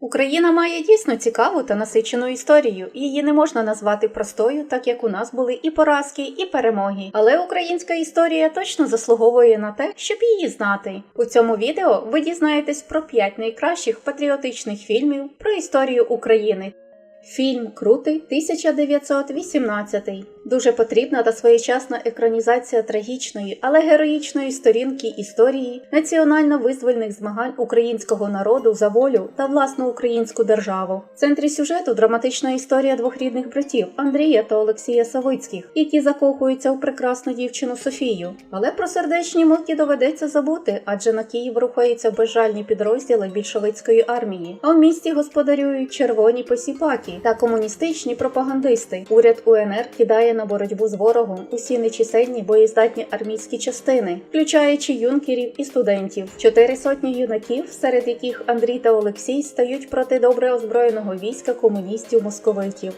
Україна має дійсно цікаву та насичену історію. Її не можна назвати простою, так як у нас були і поразки, і перемоги. Але українська історія точно заслуговує на те, щоб її знати. У цьому відео ви дізнаєтесь про 5 найкращих патріотичних фільмів про історію України. Фільм Крутий 1918. Дуже потрібна та своєчасна екранізація трагічної, але героїчної сторінки історії національно-визвольних змагань українського народу за волю та власну українську державу. В центрі сюжету драматична історія двох рідних братів Андрія та Олексія Савицьких, які закохуються у прекрасну дівчину Софію. Але про сердечні муки доведеться забути, адже на Київ рухаються безжальні підрозділи більшовицької армії. А в місті господарюють червоні посіпаки та комуністичні пропагандисти. Уряд УНР кидає на боротьбу з ворогом усі нечисельні боєздатні армійські частини, включаючи юнкерів і студентів. Чотири сотні юнаків, серед яких Андрій та Олексій, стають проти добре озброєного війська комуністів московитів.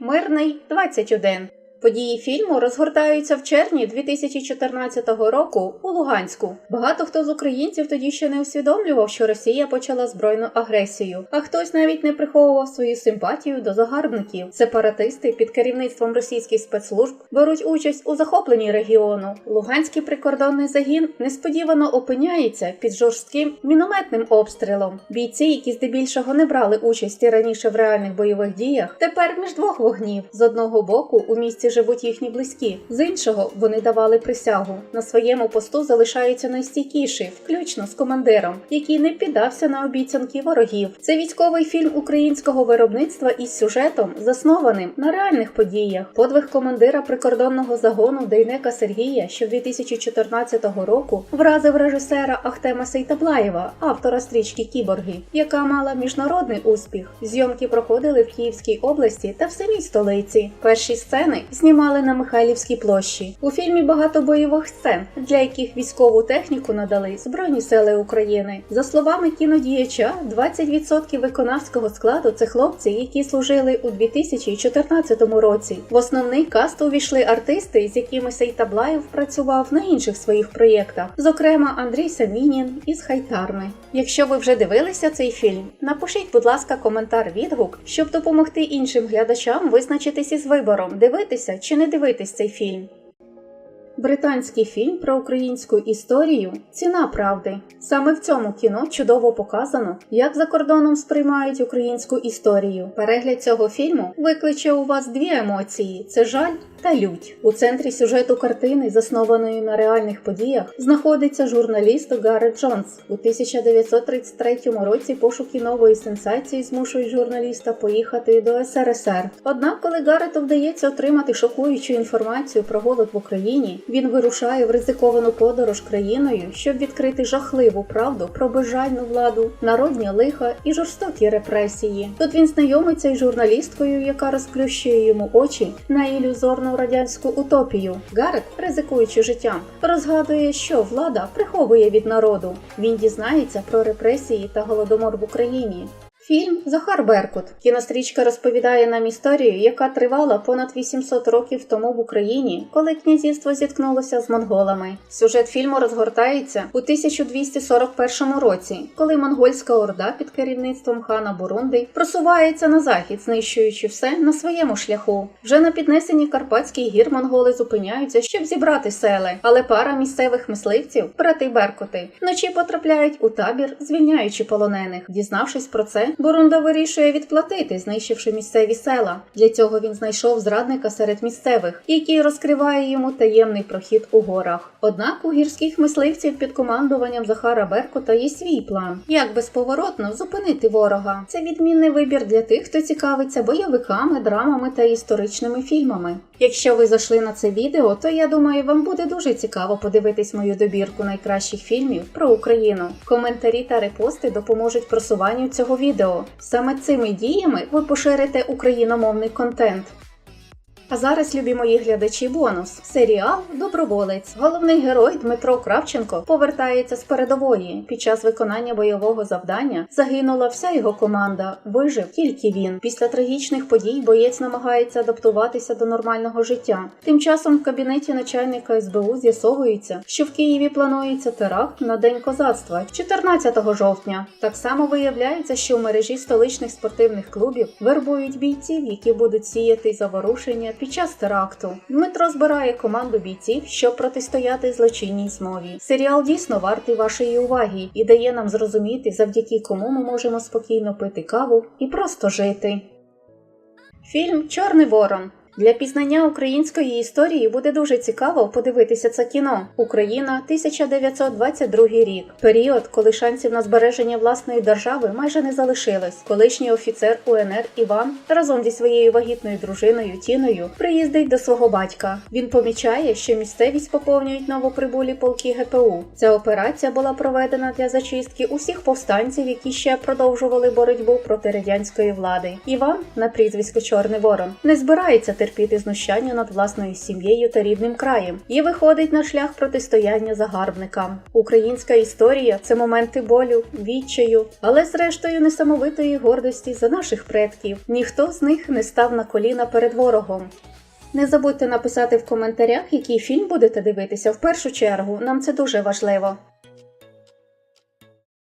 Мирний 21 Події фільму розгортаються в червні 2014 року у Луганську. Багато хто з українців тоді ще не усвідомлював, що Росія почала збройну агресію, а хтось навіть не приховував свою симпатію до загарбників. Сепаратисти під керівництвом російських спецслужб беруть участь у захопленні регіону. Луганський прикордонний загін несподівано опиняється під жорстким мінометним обстрілом. Бійці, які здебільшого не брали участі раніше в реальних бойових діях, тепер між двох вогнів з одного боку у місті живуть їхні близькі, з іншого вони давали присягу. На своєму посту залишаються найстійкіші, включно з командиром, який не піддався на обіцянки ворогів. Це військовий фільм українського виробництва із сюжетом, заснованим на реальних подіях. Подвиг командира прикордонного загону Дейнека Сергія, що 2014 року вразив режисера Ахтема Сейтаблаєва, автора стрічки Кіборги, яка мала міжнародний успіх. Зйомки проходили в Київській області та в самій столиці. Перші сцени знімали на Михайлівській площі. У фільмі багато бойових сцен, для яких військову техніку надали Збройні сили України. За словами кінодіяча, 20% виконавського складу це хлопці, які служили у 2014 році. В основний каст увійшли артисти, з якими Сейтаблаєв працював на інших своїх проєктах, зокрема Андрій Самінін із Хайтарми. Якщо ви вже дивилися цей фільм, напишіть, будь ласка, коментар відгук, щоб допомогти іншим глядачам визначитись із вибором, дивитися чи не дивитись цей фільм. Британський фільм про українську історію Ціна правди. Саме в цьому кіно чудово показано, як за кордоном сприймають українську історію. Перегляд цього фільму викличе у вас дві емоції: це жаль та лють. У центрі сюжету картини, заснованої на реальних подіях, знаходиться журналіст Гарет Джонс. У 1933 році пошуки нової сенсації змушують журналіста поїхати до СРСР. Однак, коли Гарету вдається отримати шокуючу інформацію про голод в Україні, він вирушає в ризиковану подорож країною, щоб відкрити жахливу правду про безжальну владу, народні лиха і жорстокі репресії. Тут він знайомиться із журналісткою, яка розплющує йому очі на ілюзорну радянську утопію. Гарет, ризикуючи життям, розгадує, що влада приховує від народу. Він дізнається про репресії та голодомор в Україні. Фільм Захар Беркут. Кінострічка розповідає нам історію, яка тривала понад 800 років тому в Україні, коли князівство зіткнулося з монголами. Сюжет фільму розгортається у 1241 році, коли монгольська орда під керівництвом хана Бурунди просувається на захід, знищуючи все на своєму шляху. Вже на піднесенні Карпатських гір монголи зупиняються, щоб зібрати сели, але пара місцевих мисливців, брати Беркути, вночі потрапляють у табір, звільняючи полонених. Дізнавшись про це, Бурунда вирішує відплатити, знищивши місцеві села. Для цього він знайшов зрадника серед місцевих, який розкриває йому таємний прохід у горах. Однак у гірських мисливців під командуванням Захара Беркута є свій план, як безповоротно зупинити ворога. Це відмінний вибір для тих, хто цікавиться бойовиками, драмами та історичними фільмами. Якщо ви зайшли на це відео, то я думаю, вам буде дуже цікаво подивитись мою добірку найкращих фільмів про Україну. Коментарі та репости допоможуть просуванню цього відео. Саме цими діями ви поширите україномовний контент. А зараз, любі мої глядачі, бонус. Серіал Доброволець. Головний герой Дмитро Кравченко повертається з передової. Під час виконання бойового завдання загинула вся його команда. Вижив тільки він. Після трагічних подій боєць намагається адаптуватися до нормального життя. Тим часом в кабінеті начальника СБУ з'ясовується, що в Києві планується теракт на День козацтва 14 жовтня. Так само виявляється, що в мережі столичних спортивних клубів вербують бійців, які будуть сіяти заворушення під час теракту. Дмитро збирає команду бійців, щоб протистояти злочинній змові. Серіал дійсно вартий вашої уваги і дає нам зрозуміти, завдяки кому ми можемо спокійно пити каву і просто жити. Фільм Чорний Ворон. Для пізнання української історії буде дуже цікаво подивитися це кіно. Україна 1922 рік. Період, коли шансів на збереження власної держави майже не залишилось. Колишній офіцер УНР Іван разом зі своєю вагітною дружиною Тіною приїздить до свого батька. Він помічає, що місцевість поповнюють новоприбулі полки ГПУ. Ця операція була проведена для зачистки усіх повстанців, які ще продовжували боротьбу проти радянської влади. Іван на прізвисько Чорний Ворон не збирається терпіти знущання над власною сім'єю та рідним краєм і виходить на шлях протистояння загарбникам. Українська історія це моменти болю, відчаю, але зрештою несамовитої гордості за наших предків. Ніхто з них не став на коліна перед ворогом. Не забудьте написати в коментарях, який фільм будете дивитися в першу чергу. Нам це дуже важливо.